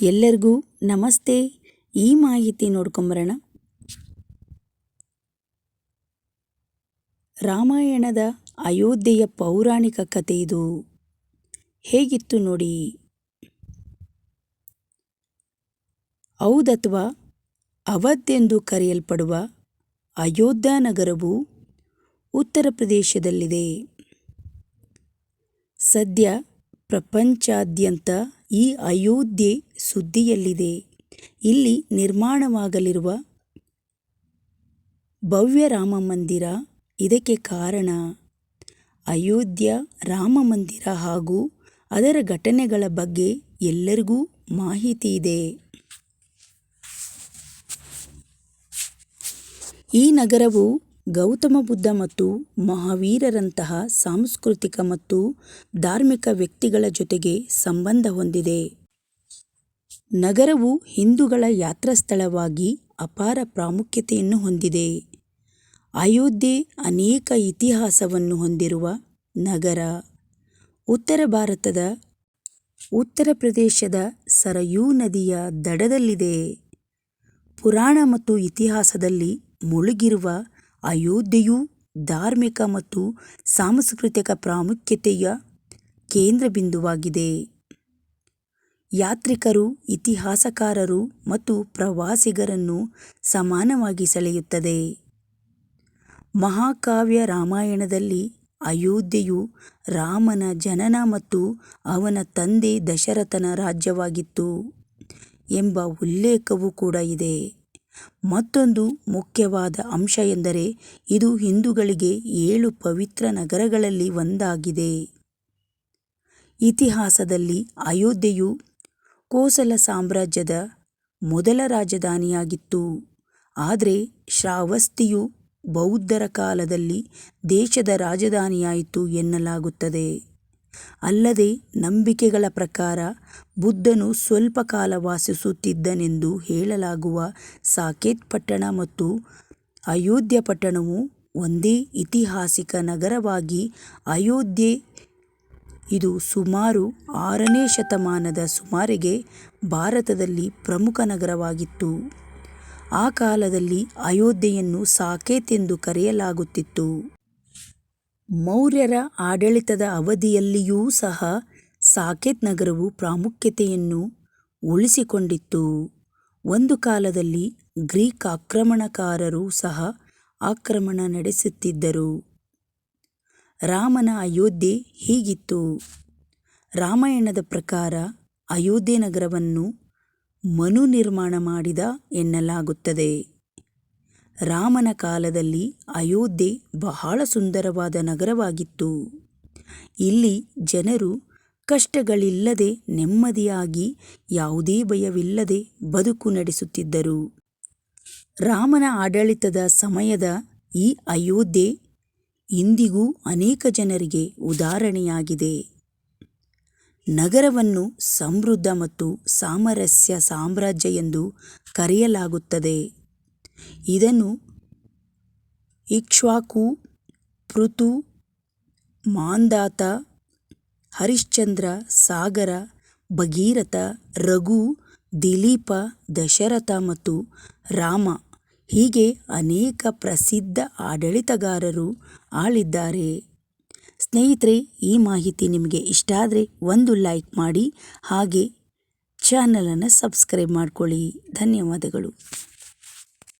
ಎಲ್ಲರಿಗೂ ನಮಸ್ತೆ. ಈ ಮಾಹಿತಿ ನೋಡ್ಕೊಂಬರೋಣ. ರಾಮಾಯಣದ ಅಯೋಧ್ಯೆಯ ಪೌರಾಣಿಕ ಕಥೆ ಇದು. ಹೇಗಿತ್ತು ನೋಡಿ. ಔದ್ ಅವಧ್ ಎಂದು ಕರೆಯಲ್ಪಡುವ ಅಯೋಧ್ಯ ನಗರವು ಉತ್ತರ ಪ್ರದೇಶದಲ್ಲಿದೆ. ಸದ್ಯ ಪ್ರಪಂಚಾದ್ಯಂತ ಈ ಅಯೋಧ್ಯೆ ಸುದ್ದಿಯಲ್ಲಿದೆ. ಇಲ್ಲಿ ನಿರ್ಮಾಣವಾಗಲಿರುವ ಭವ್ಯ ರಾಮ ಮಂದಿರ ಇದಕ್ಕೆ ಕಾರಣ ಅಯೋಧ್ಯ ರಾಮ ಮಂದಿರ ಹಾಗೂ ಅದರ ಘಟನೆಗಳ ಬಗ್ಗೆ ಎಲ್ಲರಿಗೂ ಮಾಹಿತಿ ಇದೆ. ಈ ನಗರವು ಗೌತಮ ಬುದ್ಧ ಮತ್ತು ಮಹಾವೀರರಂತಹ ಸಾಂಸ್ಕೃತಿಕ ಮತ್ತು ಧಾರ್ಮಿಕ ವ್ಯಕ್ತಿಗಳ ಜೊತೆಗೆ ಸಂಬಂಧ ಹೊಂದಿದೆ. ನಗರವು ಹಿಂದೂಗಳ ಯಾತ್ರಾಸ್ಥಳವಾಗಿ ಅಪಾರ ಪ್ರಾಮುಖ್ಯತೆಯನ್ನು ಹೊಂದಿದೆ. ಅಯೋಧ್ಯೆ ಅನೇಕ ಇತಿಹಾಸವನ್ನು ಹೊಂದಿರುವ ನಗರ. ಉತ್ತರ ಭಾರತದ ಉತ್ತರ ಪ್ರದೇಶದ ಸರಯೂ ನದಿಯ ದಡದಲ್ಲಿದೆ. ಪುರಾಣ ಮತ್ತು ಇತಿಹಾಸದಲ್ಲಿ ಮುಳುಗಿರುವ ಅಯೋಧ್ಯೆಯು ಧಾರ್ಮಿಕ ಮತ್ತು ಸಾಂಸ್ಕೃತಿಕ ಪ್ರಾಮುಖ್ಯತೆಯ ಕೇಂದ್ರಬಿಂದುವಾಗಿದೆ ಯಾತ್ರಿಕರು, ಇತಿಹಾಸಕಾರರು ಮತ್ತು ಪ್ರವಾಸಿಗರನ್ನು ಸಮಾನವಾಗಿ ಸೆಳೆಯುತ್ತದೆ. ಮಹಾಕಾವ್ಯ ರಾಮಾಯಣದಲ್ಲಿ ಅಯೋಧ್ಯೆಯು ರಾಮನ ಜನನ ಮತ್ತು ಅವನ ತಂದೆ ದಶರಥನ ರಾಜ್ಯವಾಗಿತ್ತು ಎಂಬ ಉಲ್ಲೇಖವೂ ಕೂಡ ಇದೆ. ಮತ್ತೊಂದು ಮುಖ್ಯವಾದ ಅಂಶ ಎಂದರೆ ಇದು ಹಿಂದೂಗಳಿಗೆ ಏಳು ಪವಿತ್ರ ನಗರಗಳಲ್ಲಿ ಒಂದಾಗಿದೆ. ಇತಿಹಾಸದಲ್ಲಿ ಅಯೋಧ್ಯೆಯು ಕೋಸಲ ಸಾಮ್ರಾಜ್ಯದ ಮೊದಲ ರಾಜಧಾನಿಯಾಗಿತ್ತು. ಆದರೆ ಶ್ರಾವಸ್ತಿಯು ಬೌದ್ಧರ ಕಾಲದಲ್ಲಿ ದೇಶದ ರಾಜಧಾನಿಯಾಯಿತು ಎನ್ನಲಾಗುತ್ತದೆ. ಅಲ್ಲದೆ ನಂಬಿಕೆಗಳ ಪ್ರಕಾರ ಬುದ್ಧನು ಸ್ವಲ್ಪ ಕಾಲ ವಾಸಿಸುತ್ತಿದ್ದನೆಂದು ಹೇಳಲಾಗುವ ಸಾಕೇತ್ ಪಟ್ಟಣ ಮತ್ತು ಅಯೋಧ್ಯ ಪಟ್ಟಣವು ಒಂದೇ ಐತಿಹಾಸಿಕ ನಗರವಾಗಿ ಅಯೋಧ್ಯೆ ಇದು ಸುಮಾರು ಆರನೇ ಶತಮಾನದ ಸುಮಾರಿಗೆ ಭಾರತದಲ್ಲಿ ಪ್ರಮುಖ ನಗರವಾಗಿತ್ತು. ಆ ಕಾಲದಲ್ಲಿ ಅಯೋಧ್ಯೆಯನ್ನು ಸಾಕೇತ್ ಎಂದು ಕರೆಯಲಾಗುತ್ತಿತ್ತು. ಮೌರ್ಯರ ಆಡಳಿತದ ಅವಧಿಯಲ್ಲಿಯೂ ಸಹ ಸಾಕೇತ್ ನಗರವು ಪ್ರಾಮುಖ್ಯತೆಯನ್ನು ಉಳಿಸಿಕೊಂಡಿತ್ತು. ಒಂದು ಕಾಲದಲ್ಲಿ ಗ್ರೀಕ್ ಆಕ್ರಮಣಕಾರರು ಸಹ ಆಕ್ರಮಣ ನಡೆಸುತ್ತಿದ್ದರು. ರಾಮನ ಅಯೋಧ್ಯೆ ಹೀಗಿತ್ತು. ರಾಮಾಯಣದ ಪ್ರಕಾರ ಅಯೋಧ್ಯೆ ನಗರವನ್ನು ಮನು ನಿರ್ಮಾಣ ಮಾಡಿದ ಎನ್ನಲಾಗುತ್ತದೆ. ರಾಮನ ಕಾಲದಲ್ಲಿ ಅಯೋಧ್ಯೆ ಬಹಳ ಸುಂದರವಾದ ನಗರವಾಗಿತ್ತು. ಇಲ್ಲಿ ಜನರು ಕಷ್ಟಗಳಿಲ್ಲದೆ ನೆಮ್ಮದಿಯಾಗಿ ಯಾವುದೇ ಭಯವಿಲ್ಲದೆ ಬದುಕು ನಡೆಸುತ್ತಿದ್ದರು. ರಾಮನ ಆಡಳಿತದ ಸಮಯದ ಈ ಅಯೋಧ್ಯೆ ಇಂದಿಗೂ ಅನೇಕ ಜನರಿಗೆ ಉದಾಹರಣೆಯಾಗಿದೆ. ನಗರವನ್ನು ಸಮೃದ್ಧ ಮತ್ತು ಸಾಮರಸ್ಯ ಸಾಮ್ರಾಜ್ಯ ಎಂದು ಕರೆಯಲಾಗುತ್ತದೆ. ಇದನ್ನು ಇಕ್ಷ್ವಾಕು ಪೃತು ಮಾಂದಾತ, ಹರಿಶ್ಚಂದ್ರ, ಸಾಗರ, ಭಗೀರಥ, ರಘು, ದಿಲೀಪ, ದಶರಥ ಮತ್ತು ರಾಮ ಹೀಗೆ ಅನೇಕ ಪ್ರಸಿದ್ಧ ಆಡಳಿತಗಾರರು ಆಳಿದ್ದಾರೆ. ಸ್ನೇಹಿತರೆ, ಈ ಮಾಹಿತಿ ನಿಮಗೆ ಇಷ್ಟ ಆದರೆ ಒಂದು ಲೈಕ್ ಮಾಡಿ ಹಾಗೆ ಚಾನಲನ್ನು ಸಬ್ಸ್ಕ್ರೈಬ್ ಮಾಡಿಕೊಳ್ಳಿ. ಧನ್ಯವಾದಗಳು.